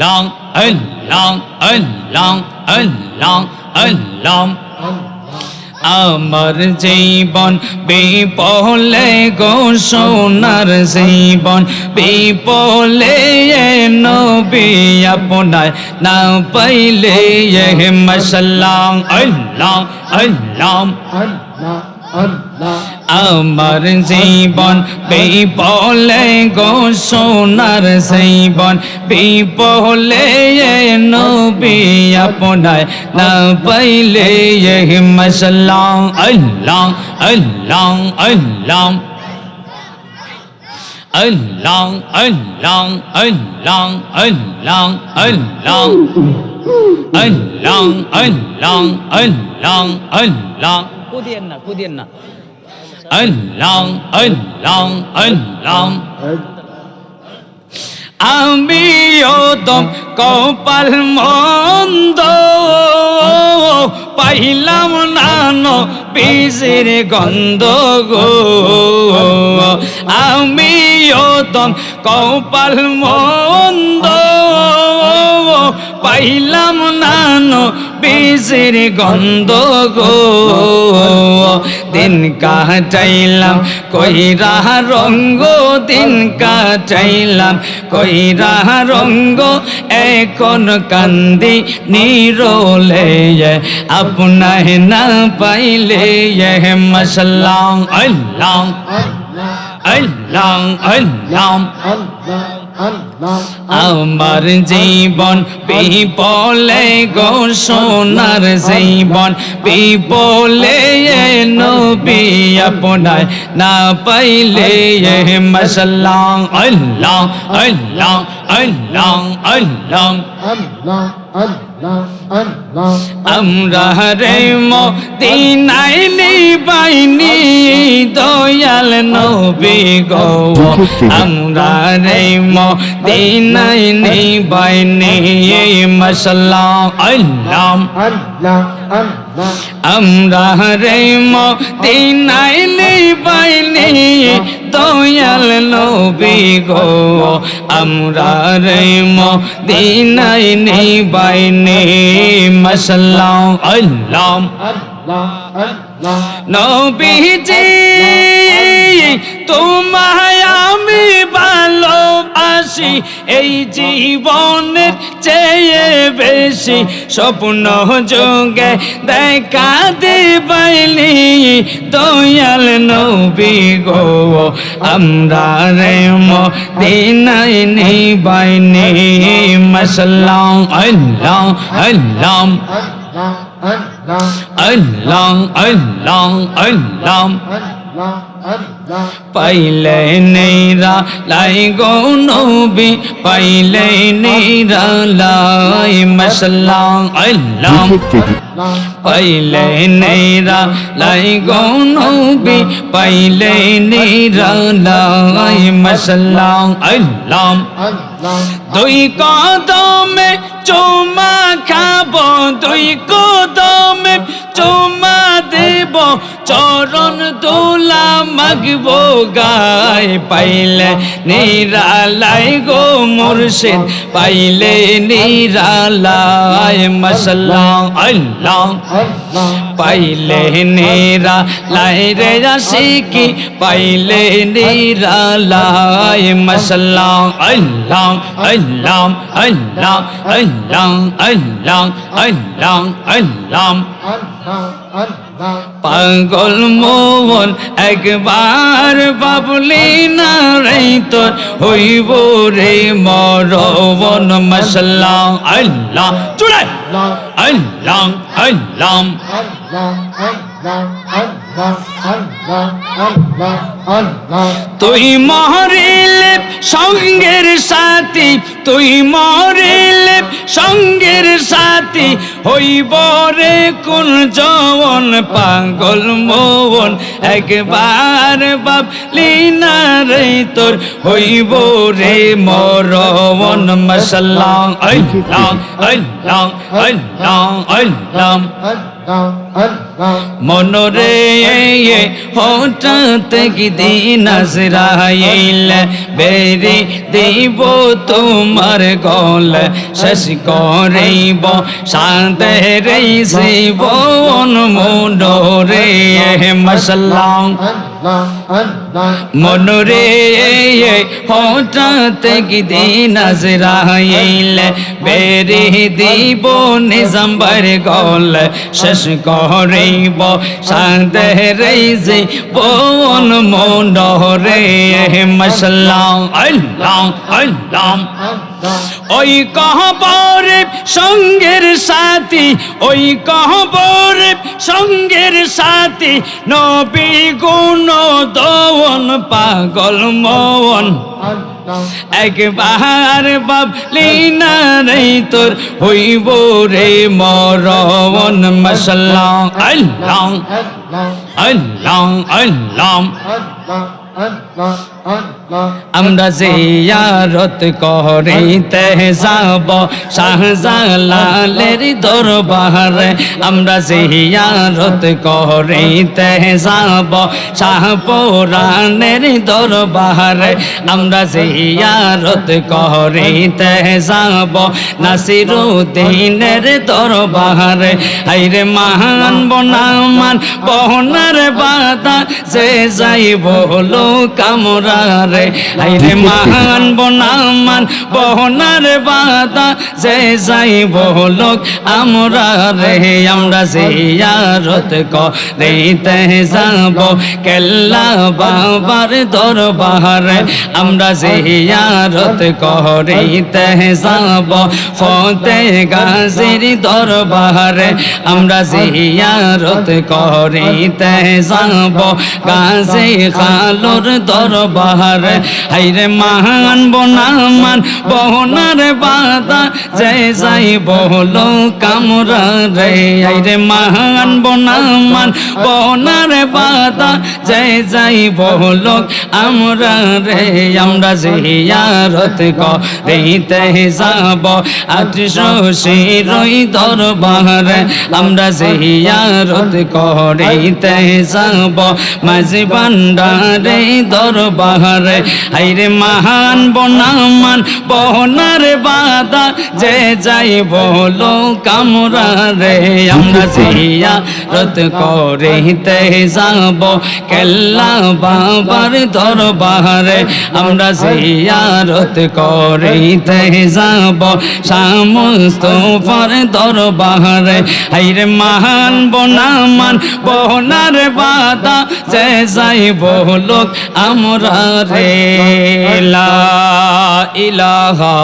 long and long and long and long and long. আমার জীবন বিপলে গো সোনার জীবন, বিপলে নবী আপনার না পাইলে মশলাম আল্লাহ আল্লাহ আল্লাহ আমার জীবন বিপলে গো সোনার জীবন, বিপলে নবী আপনার না পাইলে এ মশাল্লাহ, আল্লাহ আল্লাহ আল্লাহ। আল্লাহ আল্লাহ আল্লাহ আল্লাহ আল্লাহ। আল্লাহ আল্লাহ আল্লাহ আল্লাহ। কুদিয়েন না কুদিয়েন না। আল্লাহ আল্লাহ আল্লাহ আমিও তো কপাল মন্দ, পাইলাম নানো বিষের গন্ধ গো। আমিও তো কপাল মন্দ পাইলাম নানো বিষের গন্ধ গো। দিন কাটাইলাম, কইরা রঙ্গ, দিন কাটাইলাম, কইরা রঙ্গ, এখন কান্দি নিরোলে আপনার না পাইলে মশাল্লাহ, আল্লাহ আল্লাহ। আল্লাহ আল্লাহ আমার জীবন পিপলে গো সোনার জীবন পিপলে নবী আপনার না পাইলে মশাল্লাহ আল্লাহ আল্লাহ আল্লাহ আল্লাহ আল্লাহ আমরা রে মদিনায় নিবাইনি দয়াল নবী গো। আমরা রে মদিনায় নেই বাইনে এই মশলা আল্লাহ আমরা রে মদিনায় নেই বাইনে দয়াল নবী গো আমরা রে মদিনায় নেই বাইনে মশলা আল্লাহ নবীজি তোমায় আমি ভালোবাসি, এই জীবনের চেয়ে বেশি স্বপ্ন যোগে দেখা দেবাইলি, দয়াল নবী গো, আমরা রে দিনাই নিবাইনি মশলাম আল্লাহ আল্লাহ আল্লাহ আল্লাহ আল্লাহ আল্লাহ পাইলে নেরা লাই গো নবী, পাইলে নেরা লাই মশলা আল্লাহ। পাইলে নেরা লাই গো নবী, পাইলে নেরা লাই মশলা আল্লাহ। দুই কদমে চুমা খাব, দুই কদমে চুমা দেব, চরণ দোলা মাগব গায় পাইলে নিরালাই গো মুর্শিদ, পাইলে নিরালাই মশলা আল্লাহ। পাইলে নেরা লাই রে আশিকি, পাইলে নেরা লাই মশলা আল্লাহ আল্লাহ আল্লাহ আল্লাহ আল্লাহ আল্লাহ আল্লাহ আল্লাহ। পাগল মোহন, একবার বাবলি না রই তোর হইব রে মরবন মশলা আল্লাহ চুড়ে আল্লাহ আল্লাহ। তুই মরিলে সঙ্গের সাথী, তুই মরিলে সঙ্গের সাথী। হইব রে কোন জওন পাগল মোহন। একবার বাবলি না রে তোর হইব রে মরণ। মশাল্লা আল্লাহ আল্লাহ আল্লাহ আল্লাহ. মনরে হঠাৎ দিন আজরাইল, বেরি দিব তোমার গল। শেষ করেইব শান্তের জীবন মনরে Allah. মনরে হঠাৎ দিন আজরাইল, বেরি দিব নিজাম্বার গল, শেষ করিব শান্তের জীবন মনরে মশলা আল্লাহ আল্লাহ Allah. ওই কহবরে সঙ্গের সাথী, ওই কহবরে সঙ্গের সাথী, নবী গুণ দোন পাগল মন. একবার বাবলি না রে তোর, হইব রে মরণ মশলা আল্লাহ. আল্লাহ আল্লাহ. Allah. আমরা জিয়ারত করিতে যাব শাহজালালের দরবারে। আমরা জিয়ারত করিতে যাব শাহপুরাণের দরবারে। আমরা জিয়ারত করিতে যাব নাসিরুদ্দিনের দরবারে। আইরে মহান বনামান বহনার বাদা, যে যাই লোক আমরা রে আইরে মহান বনামান, বহনার বাদা, যে যাইব লোক আমরা রে, আমরা জিয়ারত করিতে যাব। কেল্লা বাবার দরবারে, আমরা জিয়ারত করিতে যাব। ফতে গাজির দরবারে, আমরা জিয়ারত করিতে যাব। গাজী খালুর দরবারে হাইরে মহান বনামান বহনার বাদা যে যাই বহলো কামরা রে। হাইরে মহান বনামান বহনার বাদা যে যাই বহলো আমরা রে। আমরা জিয়ারত করিতে যাব, আটশো শিরই দরবারে। আমরা জিয়ারত করিতে যাব, মাঝি ভান্ডারে দরবারে হাইরে মহান বনামান বহনার বাদা যে যাই বলো কামরা রে আমরা জিয়ারত করিতে যাব কেল্লা বাবার দরবারে। আমরা জিয়ারত করিতে যাব সমস্তফার দরবারে। হাইরে মহান বনামান বহনার বাদা যে যাই বলো আমরা রে ইলাহা